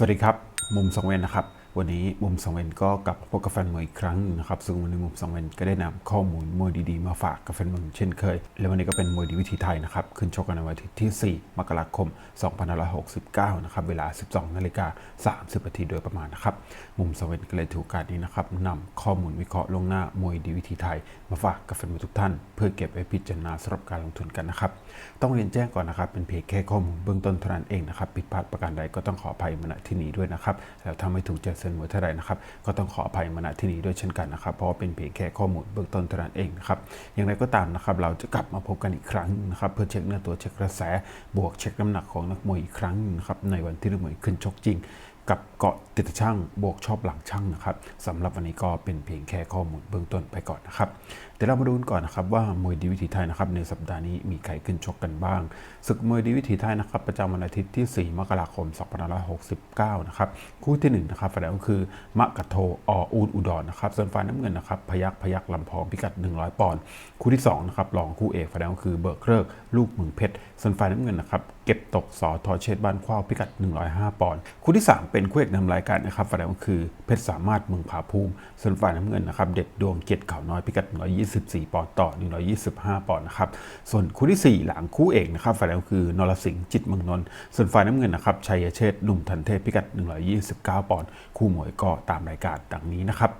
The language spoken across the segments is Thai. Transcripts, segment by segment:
สวัสดีครับ มุมสองเวนนะครับ วันนี้มุมสองเวนก็กลับพบกับแฟนมวยอีกครั้งนะครับ ซึ่งวันนี้มุมสองเวนก็ได้นำข้อมูลมวยดีๆ มาฝากกับแฟนมวยเช่นเคย และวันนี้ก็เป็นมวยดีวิธีไทยนะครับ ขึ้นชกกันในวันอาทิตย์ที่ 4 มกราคม 2569 นะครับ เวลา 12 นาฬิกา 30 นาทีโดยประมาณนะครับ มุมสองเวนก็เลยถือโอกาสนี้นะครับนำข้อมูลวิเคราะห์ลงหน้ามวยดีวิธีไทย มาฝากกับแฟนมวยทุกท่าน เพื่อเก็บไว้พิจารณาสำหรับการลงทุนกันนะครับ ต้องเรียนแจ้งก่อนนะครับ เป็นเพียงแค่ข้อมูลเบื้องต้นเท่านั้นเองนะครับ ผิดพลาดประการใดก็ต้องขออภัยมาณที่นี้ด้วยนะครับ แล้วถ้าไม่ถูกใจเซนมวยเท่าใดนะครับ ก็ต้องขออภัยมาณที่นี้ด้วยเช่นกันนะครับ เพราะเป็นเพียงแค่ข้อมูลเบื้องต้นเท่านั้นเองนะครับ อย่างไรก็ตามนะครับ เราจะกลับมาพบกันอีกครั้งนะครับเพื่อเช็คเนื้อตัวเช็คกระแส บวกเช็คน้ำหนักของนักมวยอีกครั้งนะครับในวันที่นักมวยขึ้นชกจริง กับเกาะติดช่างบวกชอบหลังช่างนะครับสำหรับวันนี้ก็เป็นเพียงแค่ข้อมูลเบื้องต้นไปก่อนนะครับเดี๋ยวเรามาดูกันก่อนนะครับว่ามวยดีวิถีไทยนะครับในสัปดาห์นี้มีใครขึ้นชกกันบ้างศึกมวยดีวิถีไทยนะครับประจำวันอาทิตย์ที่ 4 มกราคม 2569 นะครับคู่ที่1นะครับแสดงก็คือมะกะโทออูดอุดรนะครับส่วนฝ่ายน้ำเงินนะครับพยักพยักลำพองพิกัด 100 ปอนด์คู่ที่2นะครับรองคู่เอกแสดงก็คือเบิร์กเลิกลูกเมืองเพชรส่วนฝ่ายน้ำเงินนะครับ ก็บตกสอทอเชษบ้านขว้าพิกัด 105 ปอนด์คู่ที่ 3 เป็นคู่เอกนำรายการนะครับแดงก็คือเพชรสามารถเมืองผาภูมิส่วนฝ่ายน้ำเงินนะครับเด็ดดวงเกียรติเขาน้อยพิกัด 124 ปอนด์ต่อ 125 ปอนด์นะครับส่วนคู่ที่ 4 หลังคู่เอกนะครับฝ่ายแดงก็คือนรสิงห์จิตเมืองนนท์ส่วนฝ่ายน้ำเงินนะครับชัยเชษฐ์หนุ่มทันเทพพิกัด 129 ปอนด์คู่มวยก็ตามรายการดังนี้นะครับ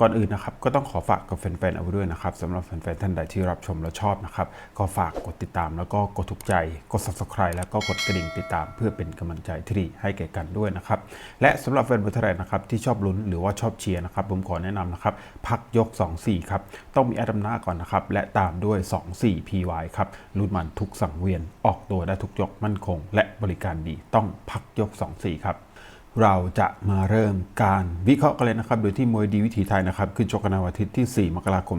ก่อนอื่นนะครับก็ต้องขอฝากกับแฟนๆเอาไว้ด้วยนะครับสำหรับแฟนๆท่านใดที่รับชมและชอบนะครับก็ฝากกดติดตามแล้วก็กดถูกใจกด subscribe แล้วก็กดกระดิ่งติดตาม เพื่อเป็นกำลังใจที่ดีให้แก่กันด้วยนะครับและสำหรับแฟนบอลไทยนะครับที่ชอบลุ้นหรือว่าชอบเชียร์นะครับผมขอแนะนำนะครับพักยก 2-4ครับต้องมีแอดำหน้าก่อนนะครับและตามด้วย 2-4 PY ครับลุ้นมันทุกสังเวียนออกตัวได้ทุกยกมั่นคง และบริการดีต้องพักยก 2-4ครับ เราจะมาเริ่มการวิเคราะห์กันเลยนะครับ โดยที่มวยดีวิถีไทยนะครับ ขึ้นชกกันในวันอาทิตย์ที่ 4 มกราคม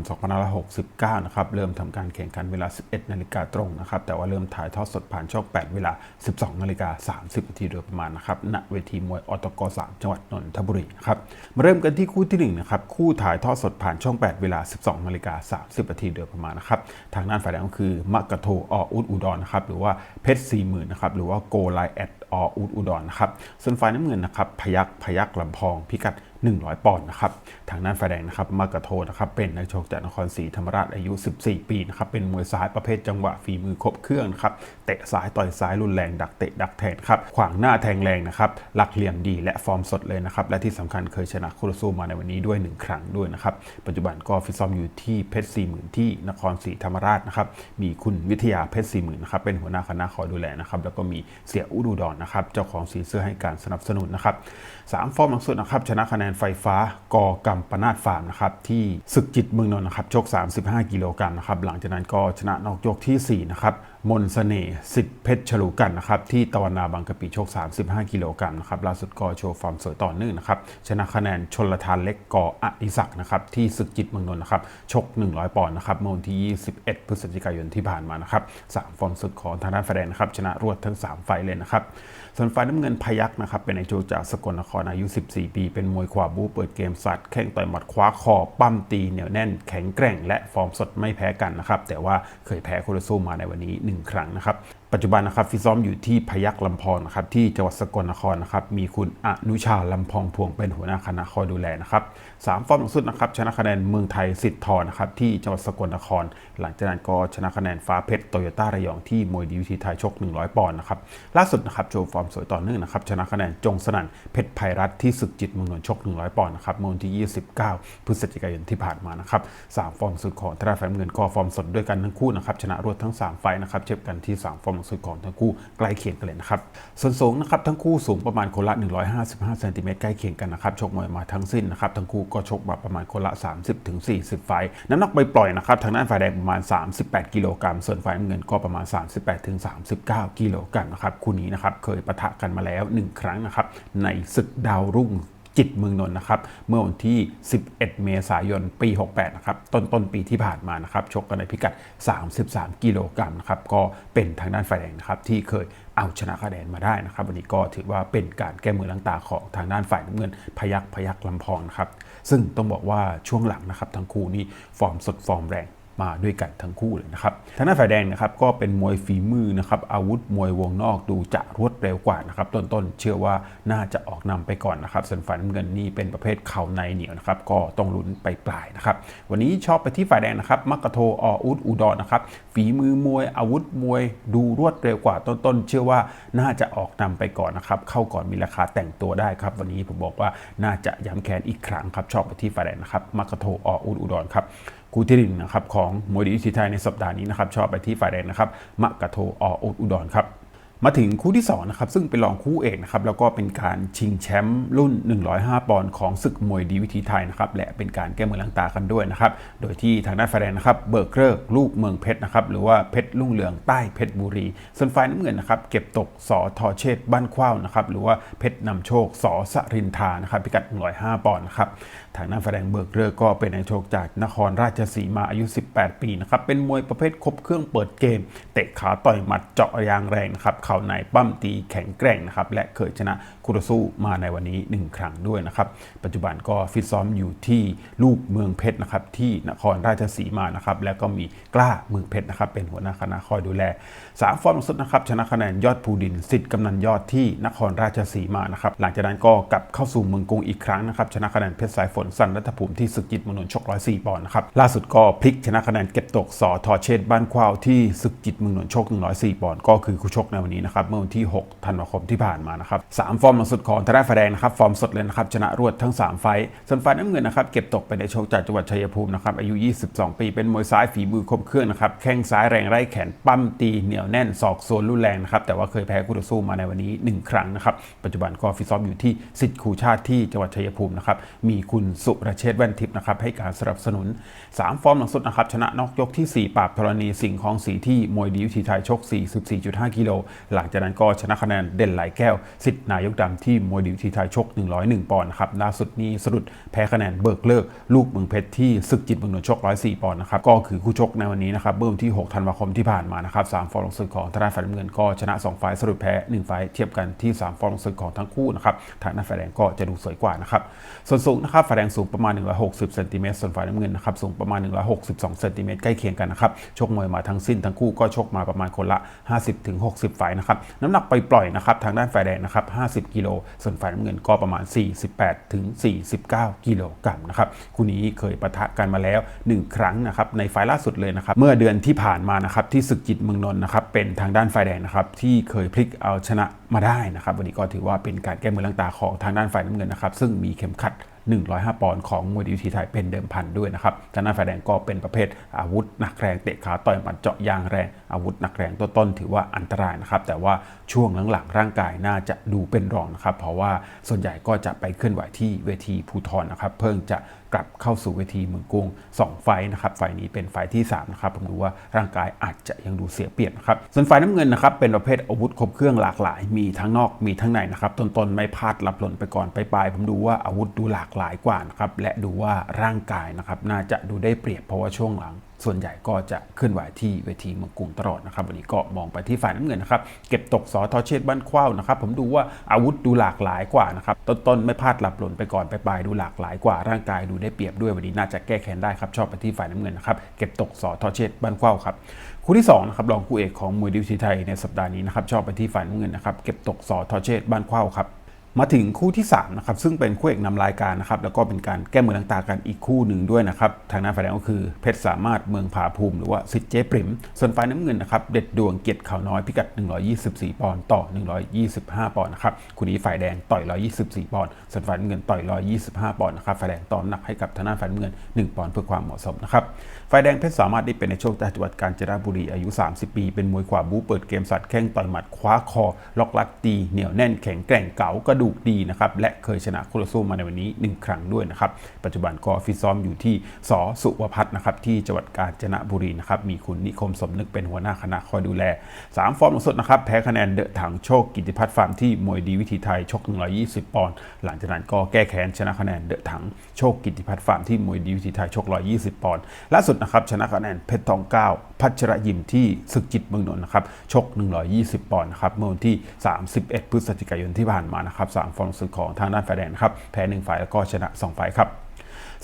2569 นะครับ เริ่มทำการแข่งขันเวลา 11 นาฬิกาตรงนะครับ แต่ว่าเริ่มถ่ายทอดสดผ่านช่อง 8 เวลา 12 นาฬิกา 30 นาทีโดยประมาณนะครับ ณ เวทีมวยอตก 3 จังหวัดนนทบุรีนะครับ มาเริ่มกันที่คู่ที่ 1 นะครับ คู่ถ่ายทอดสดผ่านช่อง 8 เวลา 12 นาฬิกา 30 นาทีโดยประมาณนะครับ ทางด้านฝ่ายแดงก็คือมะกะโทออุดอุดรนะครับ หรือว่าเพชรสี่หมื่นนะครับ หรือว่าโกไลแอด ออุดอุดรนะครับ ส่วนฝ่ายน้ำเงินนะครับพยักพยักลำพองพิกัด 100 ปอนด์นะครับ ทางด้านฝ่ายแดงนะครับมากระโทนะครับ เป็นนักชกจากนครศรีธรรมราชอายุ 14 ปีนะครับ เป็นมวยซ้ายประเภทจังหวะฝีมือครบเครื่องนะครับ เตะซ้ายต่อยซ้ายรุนแรง ดักเตะดักแทงครับ ขวางหน้าแทงแรงนะครับ หลักเหลี่ยมดีและฟอร์มสดเลยนะครับ และที่สำคัญเคยชนะคู่ต่อสู้มาในวันนี้ด้วย 1 ครั้งด้วยนะครับ ปัจจุบันก็ฟิตซ้อมอยู่ที่เพชรสี่หมื่นที่นครศรีธรรมราชนะครับ มีคุณวิทยาเพชรสี่หมื่นนะครับ เป็นหัวหน้าคณะคอยดูแลนะครับ แล้วก็มีเสียอุดูดรนะครับ เจ้าของสีเสื้อให้การสนับสนุนนะครับสามฟอร์มหลังสุดนะครับ ชนะคะแนนไฟฟ้ากอกำปนาดฟาร์มนะครับที่ศึกจิตเมืองนนท์นะครับชก 35 กิโลกรัมนะครับหลังจากนั้นก็ชนะนอกยกทีสี่4 นะครับมนสเสน่ห์สิทธิเพชรฉลูกันนะครับที่ตะวันนาบางกะปิชก35 กิโลกรัมนะครับล่าสุดก็โชว์ฟอร์มสวยต่อเนื่องนะครับชนะคะแนนชนละทานเล็กกออดิศักนะครับที่ศึกจิตเมืองนนท์นะครับชก 100 ปอนด์นะครับเมื่อวันที่ 21 พฤศจิกายนที่ผ่านมานะครับสามฟอร์มสุดของทางด้านแฟนนะครับชนะรวดทั้ง 3 ไฟเลยนะครับส่วนฝ่ายน้ำเงินพยักนะครับเป็นไอโจจากสกลนครอายุ 14 ปี เป็นมวยขวาบูเปิดเกมสัตว์แข่งต่อยหมัดคว้าคอปั้มตีเหนียวแน่นแข็งแกร่งและฟอร์มสดไม่แพ้กันนะครับแต่ว่าเคยแพ้โคโรซูมาในวันนี้ 1 ครั้งนะครับ ปัจจุบันนะครับฟิซ้อมอยู่ที่พยักลำพองนะครับที่จังหวัดสกลนครนะครับมีคุณอนุชาลำพองพวงเป็นหัวหน้าคณะคอยดูแลนะครับสามฟอร์มหลังสุดนะครับชนะคะแนนเมืองไทยสิทธิ์ทอนะครับที่จังหวัดสกลนคร หลังจากนั้นก็ชนะคะแนนฟ้าเพชรโตโยต้าระยองที่มวยดีวิธีไทยชก 100 ปอนด์นะครับล่าสุดนะครับโชว์ฟอร์มสวยต่อเนื่องนะครับชนะคะแนนจงสนั่นเพชรไพรัตน์ที่ศึกจิตเมืองนนท์ชก 100 ปอนด์นะครับเมื่อวันที่ 29 พฤศจิกายนที่ผ่านมานะครับสามฟอร์มสุดของทราแฟมเงินก็ฟอร์มสดด้วยกันทั้งคู่นะครับชนะรวดทั้ง 3 ไฟนะครับเทียบกันที่3ฟอร์มสุดของทั้งคู่ใกล้เคียงกันเลยนะครับส่วนสูงนะครับทั้งคู่สูงประมาณคนละ 155เซนติเมตรใกล้เคียงกันนะครับชกมวยมาทั้งสิ้นนะครับทั้งคู่ก็ชกมาประมาณคนละ 30ถึงไฟล์น้ำหนักปล่อยนะครับทางด้านฝ่ายแดงประมาณ 38 กิโลกรัมส่วนฝ่ายน้ำเงินก็ประมาณ 38ถึงกิโลกรัมนะครับคู่นี้นะครับเคยปะทะกันมาแล้ว 1 ครั้งนะครับในศึกดาวรุ่ง จิตเมืองนนท์นะครับ เมื่อวันที่ 11 เมษายน ปี 68 นะครับ ต้นต้นปีที่ผ่านมานะครับ ชกกันในพิกัด 33 กิโลกรัมนะครับ ก็เป็นทางด้านฝ่ายแดงนะครับ ที่เคยเอาชนะคะแนนมาได้นะครับ วันนี้ก็ถือว่าเป็นการแก้มือล้างตาของทางด้านฝ่ายน้ำเงิน พยักพยักลำพองนะครับ ซึ่งต้องบอกว่าช่วงหลังนะครับทั้งคู่นี่ฟอร์มสดฟอร์มแรง มาด้วยกันทั้งคู่เลยนะครับทางด้านฝ่ายแดงนะครับก็เป็นมวยฝีมือนะครับอาวุธมวยวงนอกดูจะรวดเร็วกว่านะครับต้นๆ เชื่อว่าน่าจะออกนำไปก่อนนะครับส่วนฝ่ายน้ำเงินนี่เป็นประเภทเข่าในเหนียวนะครับก็ต้องลุ้นไปปลายนะครับวันนี้ชอบไปที่ฝ่ายแดงนะครับมักกะโทออุดอุดรนะครับฝีมือมวยอาวุธมวยดูรวดเร็วกว่าต้นๆ เชื่อว่าน่าจะออกนำไปก่อนนะครับเข้าก่อนมีราคาแต่งตัวได้ครับวันนี้ผมบอกว่าน่าจะย้ำแค้นอีกครั้งครับชอบไปที่ฝ่ายแดงนะครับมักกะโทออุดอุดรครับ คู่ที่หนึ่งนะครับของมวยดีวิถีไทยในสัปดาห์นี้นะครับชอบไปที่ฝ่ายแดงนะครับมะกะโทออุดอุดรครับมาถึงคู่ที่2นะครับซึ่งเป็นรองคู่เอกนะครับแล้วก็เป็นการชิงแชมป์รุ่น 105 ปอนด์ของศึกมวยดีวิถีไทยนะครับและเป็นการแก้มือลังตากันด้วยนะครับโดยที่ทางด้านฝ่ายแดงนะครับเบิกเลิกลูกเมืองเพชรนะครับหรือว่าเพชรลุ่งเรืองใต้เพชรบุรี ส่วนฝ่ายน้ำเงินนะครับเก็บตกสอทอเชษบ้านขว้าวนะครับหรือว่าเพชรนำโชคสอสรินทานะครับพิกัด 105 ปอนด์นะครับ ทางนฝ่ายแดงเบิกเลิกก็เป็นนายโชคจากนครราชสีมาอายุ 18 ปีนะครับ เป็นมวยประเภทครบเครื่องเปิดเกม เตะขาต่อยหมัดเจาะยางแรงนะครับ เข่าในปั้มตีแข็งแกร่งนะครับ และเคยชนะคูรสู้มาในวันนี้ 1 ครั้งด้วยนะครับ ปัจจุบันก็ฟิตซ้อมอยู่ที่ลูกเมืองเพชรนะครับ ที่นครราชสีมานะครับ แล้วก็มีกล้าเมืองเพชรนะครับ เป็นหัวหน้าคณะคอยดูแลสามฟอร์มสุดนะครับ ชนะคะแนนยอดภูดินสิทธิ์กำนันยอดที่นครราชสีมานะครับ หลังจากนั้นก็กลับเข้าสู่เมืองกรุงอีกครั้งนะครับ ชนะคะแนนเพชรสายฝนสันรัฐภูมิที่ศึกจิตมองนนท์ชก104ปอนด์นะครับล่าสุดก็พลิกชนะคะแนนเก็บตกสอทอเชษบ้านควาวที่ศึกจิตมืองนนท์ชก 104 ปอนด์ก็คือคู่ชกในวันนี้นะครับเมื่อวันที่ 6 ธันวาคมที่ผ่านมานะครับสามฟอร์มล่าสุดของทางด้านฝ่ายแดงนะครับฟอร์มสดเลยนะครับชนะรวดทั้ง 3 ไฟส่วนฝ่ายน้ำเงินนะครับเก็บตกไปในโชคจากจังหวัดชัยภูมินะครับอายุ 22 ปีเป็นมวยซ้ายฝีมือครบเครื่องนะครับแข้งซ้ายแรงไร้แขนปั้มตีเหนียวแน่นศอกโซนรุนแรงนะครับแต่ว่าเคยแพ้คู่ต่อสู้มาในวันนี้ 1 ครั้งนะครับปัจจุบันก็ฟิตซ้อมอยู่ที่สิทธิ์คูชาติที่จังหวัดชัยภูมินะครับมีคุณสุรเชษฐ์แว่นทิพย์นะครับให้การสนับสนุน 3 ฟอร์มหลังสุดนะครับชนะนอกยกที่ 4 ปราบธรณีสิงห์ของสีที่มวยดีวิถีไทยชก 44.5 กิโลหลังจากนั้นก็ชนะคะแนนเด่นหลายแก้วสิทธิ์นายกดำที่มวยดีวิถีไทยชก 101 ปอนด์นะครับล่าสุดนี้สะดุดแพ้คะแนนเบิกเลิก ลูกเมืองเพชรที่ศึกจิตเมืองนนท์ชก 104 ปอนด์นะครับก็คือคู่ชกในวันนี้นะครับเมื่อวันที่ 6 ธันวาคมที่ผ่านมานะครับ3ฟอร์มหลังสุดของทางด้านฝ่ายเงินก็ชนะ2ไฟล์สะดุดแพ้1ไฟล์เทียบกันที่ 3 ฟอร์มหลังสุดของทั้งคู่นะครับทางด้านฝ่ายแดงก็จะดูสวยกว่านะครับส่วนสูงนะครับฝ่ายแดงสูงประมาณ 160เซนติเมตรส่วนฝ่ายน้ำเงินนะครับสูงประมาณ 162เซนติเมตรใกล้เคียงกันนะครับชกมวยมาทั้งสิ้นทั้งคู่ก็ชกมาประมาณคนละ 50-60ไฟล์นะครับน้ำหนักไปปล่อยๆนะครับทางด้านฝ่ายแดงนะครับ50กิโลส่วนฝ่ายน้ำเงินก็ประมาณ 48-49 กิโลกรัมนะครับคู่นี้เคยปะทะกันมาแล้ว 1 ครั้งนะครับในไฟล์ล่าสุดเลยนะครับเมื่อเดือนที่ผ่านมานะครับที่ศึกจิตเมืองนนท์นะครับเป็นทางด้านฝ่ายแดงนะครับที่เคยพลิกเอาชนะมาได้นะครับวันนี้ก็ถือว่าเป็นการแก้มือลังตาของทางด้านฝ่ายน้ำเงินนะครับซึ่งมีเข็มขัด 105 ปอนด์ของมวยดีทีไทยเป็นเดิมพันด้วยนะครับทางด้านฝ่ายแดงก็เป็นประเภทอาวุธหนักแรงเตะขาต่อยหมัดเจาะยางแรงอาวุธหนักแรงต้นๆถือว่าอันตรายนะครับ แต่ว่าช่วงหลังๆ ร่างกายน่าจะดูเป็นรองนะครับ เพราะว่าส่วนใหญ่ก็จะไปเคลื่อนไหวที่เวทีภูทรนะครับ เพิ่งจะ กลับเข้าสู่เวทีเมืองกรุง2ไฟนะครับไฟนี้เป็นไฟที่3นะครับผมดูว่าร่างกายอาจจะยังดูเสียเปรียบนะครับส่วนไฟน้ำเงินนะครับเป็นประเภทอาวุธครบเครื่องหลากหลาย มีทั้งนอกมีทั้งในนะครับต้นๆไม่พลาดรับหล่นไปก่อนไปปลายผมดูว่าอาวุธดูหลากหลายกว่านะครับและดูว่าร่างกายนะครับน่าจะดูได้เปรียบเพราะว่าช่วงหลัง ส่วนใหญ่ก็จะเคลื่อนไหวที่เวทีเมืองกรุงตลอดนะครับวันนี้ก็มองไปที่ฝ่ายน้ำเงินนะครับเก็บตกสอทอเชษบ้านเข้าวนะครับผมดูว่าอาวุธดูหลากหลายกว่านะครับต้นๆไม่พลาดหลับหล่นไปก่อนไปปลายดูหลากหลายกว่าร่างกายดูได้เปรียบด้วยวันนี้น่าจะแก้แค้นได้ครับชอบไปที่ฝ่ายน้ำเงินนะครับเก็บตกสอทอเชษบ้านเข้าวครับคู่ที่2นะครับรองคู่เอกของมวยดิวซีไทยในสัปดาห์นี้นะครับชอบไปที่ฝ่ายน้ำเงินนะครับเก็บตกสอทอเชษบ้านเข้าวครับ มาถึงคู่ที่3นะครับซึ่งเป็นคู่เอกนำรายการนะครับแล้วก็เป็นการแก้มือต่างๆกันอีกคู่หนึ่งด้วยนะครับทางหน้าฝ่ายแดงก็คือเพชรสามารถเมืองผาภูมิหรือว่าสิทธิ์เจ๊ปริม ส่วนฝ่ายน้ำเงินนะครับเด็ดดวงเกียรติข่าวน้อยพิกัด 124 ปอนด์ต่อ 125 ปอนด์นะครับคู่นี้ฝ่ายแดงต่อย 124 ปอนด์ส่วนฝ่ายน้ำเงินต่อย 125 ปอนด์นะครับฝ่ายแดงต่อนหนักให้กับทางด้านฝ่ายน้ำเงิน 1 ปอนด์เพื่อความเหมาะสมนะครับฝ่ายแดงเพชรสามารถได้เป็นในโชคจังหวัดกาญจนบุรีอายุ 30 ปี เป็นมวยขวาบู๊เปิดเกมสัตว์แข้งต่อยหมัดคว้าคอล็อกลัดตีเหนียวแน่นแข็งแกร่งเก๋ากระดกดีนะครับและเคยชนะคู่ต่อสู้มาในวันนี้ 1 ครั้งด้วยนะครับปัจจุบันก็ฟิตซ้อมอยู่ที่สสุวพัฒน์นะครับที่จังหวัดกาญจนบุรีนะครับมีคุณนิคมสมนึกเป็นหัวหน้าคณะคอยดูแล 3 ฟอร์มสดนะครับแพ้คะแนนเดอะถังโชคกิติพัฒน์ฟาร์มที่มวยดีวิถีไทยชก 120 ปอนด์หลังจากนั้นก็แก้แค้นชนะคะแนนเดอะถังโชคกิติพัฒน์ฟาร์มที่มวยดีวิถีไทยชก 120 ปอนด์ล่าสุดนะครับชนะคะแนนเพชรทองเก้าพัชรยิมที่ศึกจิตเมืองนนท์นะครับชก 120 ปอนด์นะครับเมื่อวันที่ 31 พฤศจิกายนที่ผ่านมานะครับ3ฟอร์มสุดของทางด้านฝ่ายแดงนะครับแพ้1ฝ่ายแล้วก็ชนะ 2 ฝ่ายครับ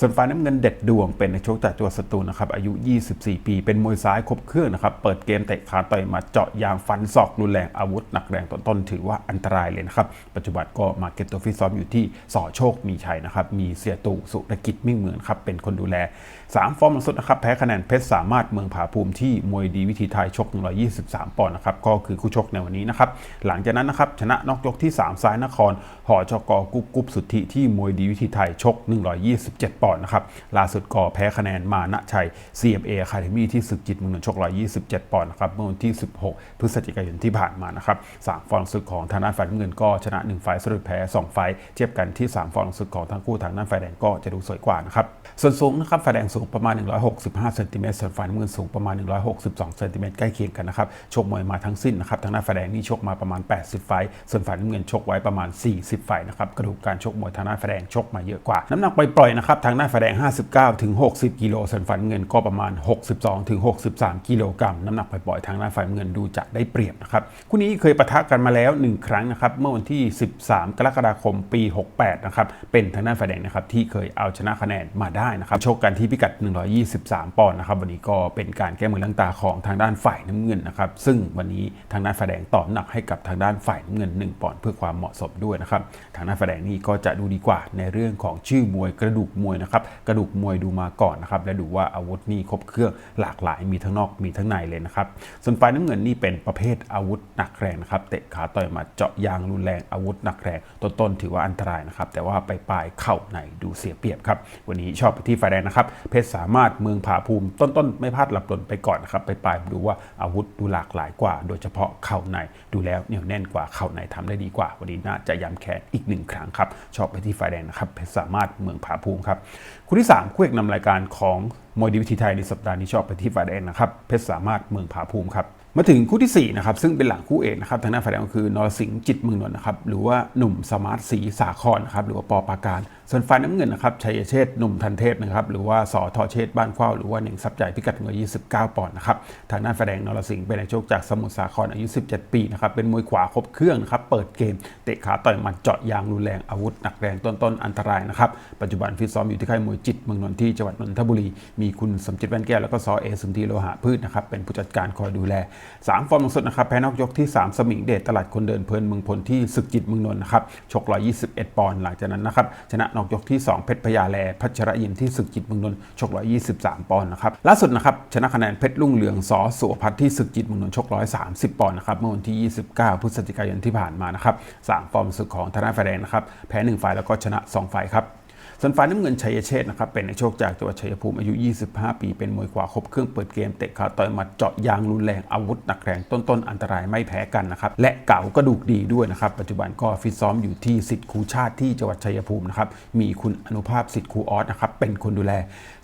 ส่วนฝ่ายน้ำเงินเด็ดดวงเป็นนักชกจากจังหวัดสตูลนะครับอายุ 24 ปี เป็นมวยซ้ายครบเครื่องนะครับเปิดเกมเตะขาต่อยมาเจาะยางฟันศอกรุนแรงอาวุธหนักแรงต้นๆถือว่าอันตรายเลยนะครับปัจจุบันก็มาเก็ตตัวฟิตซ้อมอยู่ที่สอโชคมีชัยนะครับมีเสียตู่สุรกิจมิ่งเหมือนครับเป็นคนดูแล 3 ฟอร์มลังสุดนะครับแพ้คะแนนเพชรสามารถเมืองผาภูมิที่มวยดีวิธีไทยชก 123 ปอนด์นะครับก็คือคู่ชกในวันนี้นะครับหลังจากนั้นนะครับชนะนอกยกที่ 3 ซ้ายนครหอจกกุ๊บกุ๊บสุทธิที่มวยดีวิธีไทยชก 127 ปอนด์นะครับล่าสุดก็แพ้คะแนนมานะชัย CMA Academy ที่ศึกจิตมืองนนท์ชก 127 ปอนด์นะครับเมื่อวันที่ 16 พฤศจิกายนที่ผ่านมานะครับสามฟอร์มศึกของทางด้านฝ่ายเงินก็ชนะ1ไฟล์สรุปแพ้2ไฟล์เทียบกันที่ 3 ฟอร์มศึกของทั้งคู่ทางด้านฝ่ายแดงก็จะดูสวยกว่านะครับส่วนสูงนะครับฝ่ายแดงสูงประมาณ 165เซนติเมตรส่วนฝ่ายเงินสูงประมาณ 162เซนติเมตรใกล้เคียงกันนะครับชกมวยมาทั้งสิ้นนะครับทางด้านฝ่ายแดงนี่ชกมาประมาณ 80 ไฟส่วนฝ่ายน้ำเงินชกไว้ประมาณ 40 ไฟนะครับกระดูกการชกมวยทางด้านฝ่ายแดงชกมาเยอะกว่า น้ำหนักปล่อยๆนะครับทางด้านฝ่ายแดง 59 ถึง 60 กิโล ส่วนฝ่ายน้ำเงินก็ประมาณ 62 ถึง 63 กิโลกรัม น้ำหนักปล่อยๆทางด้านฝ่ายเงินดูจะได้เปรียบนะครับ คู่นี้เคยปะทะกันมาแล้ว 1 ครั้งนะครับ เมื่อวันที่ 13 กรกฎาคม ปี 68 นะครับ เป็นทางด้านฝ่ายแดงนะครับที่เคยเอาชนะคะแนนมาได้นะครับชกกันที่พิกัด 123 ปอนด์นะครับ วันนี้ก็เป็นการแก้มือล้างตาของทางด้านฝ่ายน้ำเงินนะครับ ซึ่งวันนี้ทางด้านฝ่ายแดงต่อหนักให้กับทางด้านฝ่ายน้ำเงิน 1 ปอนด์เพื่อความเหมาะสมด้วยนะครับ ทางด้านฝ่ายแดงนี่ก็จะดูดีกว่าในเรื่องของชื่อมวยกระดูกมวยนะครับกระดูกมวยดูมาก่อนนะครับและดูว่าอาวุธนี่ครบเครื่องหลากหลายมีทั้งนอกมีทั้งในเลยนะครับส่วนฝ่ายน้ำเงินนี่เป็นประเภทอาวุธหนักแรงนะครับเตะขาต่อยมาเจาะยางรุนแรงอาวุธหนักแรงต้นๆถือว่าอันตรายนะครับแต่ว่าไปปลายเข้าในดูเสียเปรียบครับวันนี้ชอบไปที่ฝ่ายแดงนะครับเพชรสามารถเมืองผาภูมิต้นๆไม่พลาดหลับตนไปก่อนนะครับไปปลายดูว่าอาวุธดูหลากหลายกว่า โดยเฉพาะเข่าในดูแล้วเหนียวแน่นกว่าเข่าในทำได้ดีกว่า วันนี้น่าจะย้ำแค้นอีกหนึ่งครั้งครับชอบไปที่ฝ่ายแดงนะครับเพชรสามารถเมืองผาภูมิครับคุณที่สามคู่เอกนำรายการของมวยดีวิธีไทยในสัปดาห์นี้ชอบไปที่ฝ่ายแดงนะครับ เพชรสามารถเมืองผาภูมิครับ มาถึงคู่ที่4นะครับซึ่งเป็นหลังคู่เอกนะครับทางด้านฝ่ายแดงก็คือนรสิงห์จิตเมืองนนท์นะครับหรือว่าหนุ่มสมาร์ทสีสาครนะครับหรือว่าปอปาการ ส่วนฝ่ายน้ำเงินนะครับชัยเชษฐ์หนุ่มทันเทพนะครับหรือว่าสอทอเชษบ้านเข้าหรือว่าหนึ่งซับใจพิกัด129 ปอนด์นะครับทางด้านฝ่ายแดงนรสิงห์เป็นนักชกจากสมุทรสาครอายุ 17 ปีนะครับเป็นมวยขวาครบเครื่องนะครับเปิดเกมเตะขาต่อยหมัดเจาะยางรุนแรงอาวุธหนักแรงต้นๆอันตรายนะครับปัจจุบันฟิตซ้อมอยู่ที่ค่ายมวยจิตเมืองนนท์ที่จังหวัดนนทบุรีมีคุณสมจิตแว่นแก้วแล้วก็ซอเอสุนทีโลหะพืชนะครับเป็นผู้จัดการคอยดูแลสามฟอร์มสุดนะครับแพ้นอกยกที่ 3 สมิงเดชตลาดคนเดินเพลินเมืองพลที่ศึกจิตเมืองนนท์นะครับชก 121 ปอนด์หลังจากนั้นนะครับชนะนอกยกที่ 2 เพชรพญาแลพัชรยินที่ศึกจิตเมืองนนท์ชก 123 ปอนด์นะครับล่าสุดนะครับชนะคะแนนเพชรรุ่งเรืองสอสุวพัฒน์ที่ศึกจิตเมืองนนท์ชก 130 ปอนด์นะครับเมื่อวันที่ 29 พฤศจิกายนที่ผ่านมานะครับสามฟอร์มศึกของธนาไฟแดงนะครับแพ้1ไฟล์แล้วก็ชนะ2ไฟล์ครับ ส่วนฝ่ายน้ำเงินชัยเชษฐ์นะครับเป็นนักชคจากจังหวัดชัยภูมิอายุ 25 ปี เป็นมวยขวาครบเครื่องเปิดเกมเตะขาต่อยมัดเจาะยางรุนแรงอาวุธหนักแรงต้นๆอันตรายไม่แพ้กันนะครับและเก่ากระดูกดีด้วยนะครับปัจจุบันก็ฟิตซ้อมอยู่ที่สิทธิ์ครูชาติที่จังหวัดชัยภูมินะครับมีคุณอนุภาพสิทธิ์ครูออสนะครับเป็นคนดูแล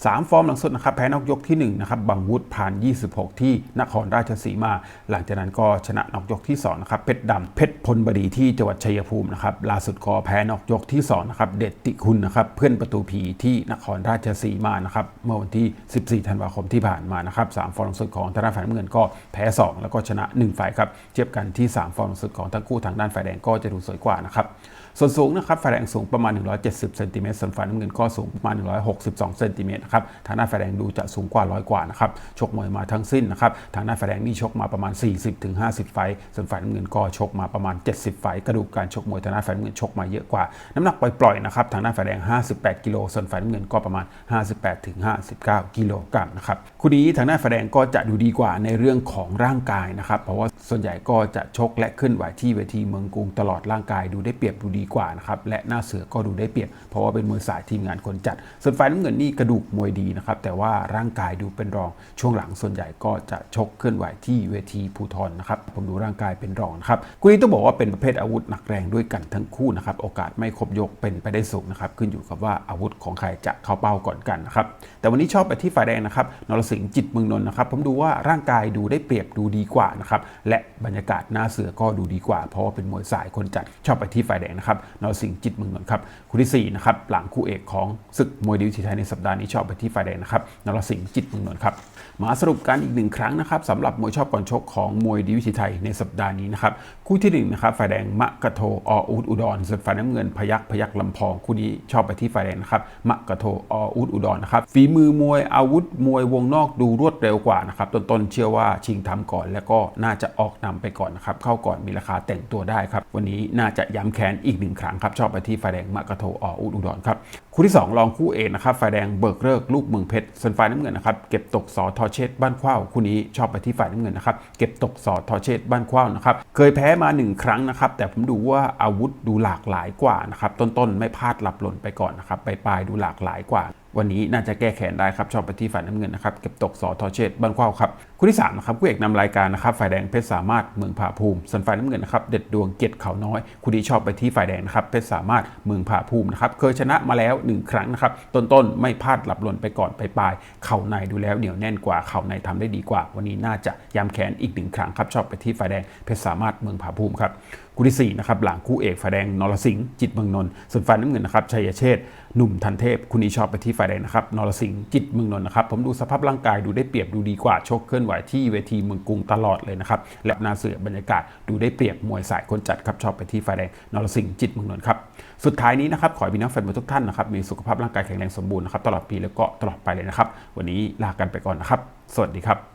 3 ฟอร์มหลังสุดนะครับแพ้นอกยกที่1นะครับบังวุฒิผ่าน 26 ที่นครราชสีมา หลังจากนั้นก็ชนะนอกยกที่2นะครับเพชรดำเพชรพลบดีที่จังหวัดชัยภูมินะครับล่าสุดก็แพ้นอกยกที่2นะครับเด็ดติคุณนะครับเพื่อนประตูผีที่นครราชสีมานะครับเมื่อวันที่ 14 ธันวาคมที่ผ่านมานะครับ3ฟอร์มหลังสุดของทางด้านฝ่ายเงินก็แพ้ 2 แล้วก็ชนะ 1 ฝ่ายครับเทียบกันที่ 3 ฟอร์มหลังสุดของทั้งคู่ทางด้านฝ่ายแดงก็จะดูสวยกว่านะครับ ส่วนสูงนะครับฝ่ายแดงสูงประมาณ 170เซนติเมตรส่วนฝ่ายน้ำเงินก็สูงประมาณ 162เซนติเมตรนะครับทางด้านฝ่ายแดงดูจะสูงกว่าร้อยกว่านะครับชกมวยมาทั้งสิ้นนะครับทางด้านฝ่ายแดงนี่ชกมาประมาณ 40-50 ไฟส่วนฝ่ายน้ำเงินก็ชกมาประมาณ 70 ไฟกระดูกการชกมวยทางด้านฝ่ายน้ำเงินชกมาเยอะกว่า น้ำหนักปล่อยๆนะครับทางด้านฝ่ายแดง 58กิโลส่วนฝ่ายน้ำเงินก็ประมาณ 58-59 กิโลกรัมนะครับคู่นี้ทางด้านฝ่ายแดงก็จะดูดีกว่าในเรื่องของร่างกายนะครับเพราะว่าส่วนใหญ่ก็จะชกและเคลื่อนไหวที่เวทีเมืองกรุงตลอดร่างกายดูได้เปรียบดูดีกว่านะครับและหน้าเสือก็ดูได้เปรียบเพราะว่าเป็นมวยสายทีมงานคนจัด ส่วนฝ่ายน้ำเงินนี่กระดูกมวยดีนะครับแต่ว่าร่างกายดูเป็นรองช่วงหลังส่วนใหญ่ก็จะชกเคลื่อนไหวที่เวทีภูทรนะครับผมดูร่างกายเป็นรองนะครับคู่นี้ต้องบอกว่าเป็นประเภทอาวุธหนักแรงด้วยกันทั้งคู่นะครับโอกาสไม่ครบยกเป็นไปได้สูงนะครับขึ้นอยู่กับว่าอาวุธของใครจะเข้าเป้าก่อนกันนะครับแต่วันนี้ชอบไปที่ฝ่ายแดงนะครับนรสิงห์จิตเมืองนนท์นะครับผมดูว่าร่างกายดูได้เปรียบดูดีกว่านะครับและบรรยากาศหน้าเสือก็ดูดีกว่า เพราะว่าเป็นมวยสายคนจัดชอบไปที่ฝ่ายแดงนะครับนะครับนรสิงห์จิตเมืองนนท์ครับคู่ที่สี่นะครับ หลังคู่เอกของศึกมวยดีวิถีไทยในสัปดาห์นี้ชอบไปที่ฝ่ายแดงนะครับนรสิงห์จิตเมืองนนท์ครับมาสรุปกันอีกหนึ่งครั้งนะครับสำหรับมวยชอบก่อนชกของมวยดีวิถีไทยในสัปดาห์นี้นะครับคู่ที่หนึ่งนะครับฝ่ายแดงมะกะโทออูดอุดรส่วนฝ่ายน้ำเงินพยักพยักลำพองคู่นี้ชอบไปที่ฝ่ายแดงนะครับมะกะโทออูดอุดรนะครับฝีมือมวยอาวุธมวยวงนอกดูรวดเร็วกว่านะครับต้นๆเชื่อว่าชิงทำก่อนแล้วก็น่าจะออกนำไปก่อนนะครับเข้าก่อนมีราคาแต่งตัวได้ครับวันนี้น่าจะย้ำแค้นอีกหนึ่งครั้งครับชอบไปที่ไฟแดงมะกะโทออุดอุดรครับคู่ที่ 2 รองคู่เอกนะครับไฟแดงเบิกเลิกลูกเมืองเพชรส่วนฝ่ายน้ำเงินนะครับเก็บตกสอทอเชตบ้านเข้าวคู่นี้ชอบไปที่ฝ่ายน้ำเงินนะครับเก็บตกสอทอเชตบ้านเข้าวนะครับเคยแพ้มา 1 ครั้งนะครับแต่ผมดูว่าอาวุธดูหลากหลายกว่านะครับต้นๆไม่พลาดหลับหล่นไปก่อนนะครับปลายๆดูหลากหลายกว่า วันนี้น่าจะแก้แค้นได้ครับชอบไปที่ฝ่ายน้ำเงินนะครับเก็บตกสอทอเชษบ้านเข้าครับคู่ที่3นะครับคู่เอกนำรายการนะครับฝ่ายแดงเพชรสามารถเมืองผาภูมิส่วนฝ่ายน้ำเงินนะครับเด็ดดวงเกียรติเขาน้อยคู่นี้ชอบไปที่ฝ่ายแดงนะครับเพชรสามารถเมืองผาภูมินะครับเคยชนะมาแล้ว 1 ครั้งนะครับต้นๆไม่พลาดหลับหล่นไปก่อนไปปลายเข่าในดูแล้วเหนียวแน่นกว่าเข่าในทำได้ดีกว่า วันนี้น่าจะย้ำแค้นอีกหนึ่งครั้งครับชอบไปที่ฝ่ายแดงเพชรสามารถเมืองผาภูมิครับ คู่ที่สี่นะครับหลังคู่เอกฝ่ายแดงนรสิงห์จิตเมืองนนท์ส่วนฝ่ายน้ำเงินนะครับชัยเชษหนุ่มทันเทพคู่นี้ชอบไปที่ฝ่ายแดงนะครับนรสิงห์จิตเมืองนนท์นะครับผมดูสภาพร่างกายดูได้เปรียบดูดีกว่าชกเคลื่อนไหวที่เวทีเมืองกรุงตลอดเลยนะครับและนาเสือบรรยากาศดูได้เปรียบมวยสายคนจัดครับชอบไปที่ฝ่ายแดงนรสิงห์จิตเมืองนนท์ครับสุดท้ายนี้นะครับขอให้พี่น้องแฟนมวยทุกท่านนะครับมีสุขภาพร่างกายแข็งแรงสมบูรณ์นะครับตลอดปีแล้วก็ตลอดไปเลยนะครับวันนี้ลากันไปก่อนนะครับ สวัสดีครับ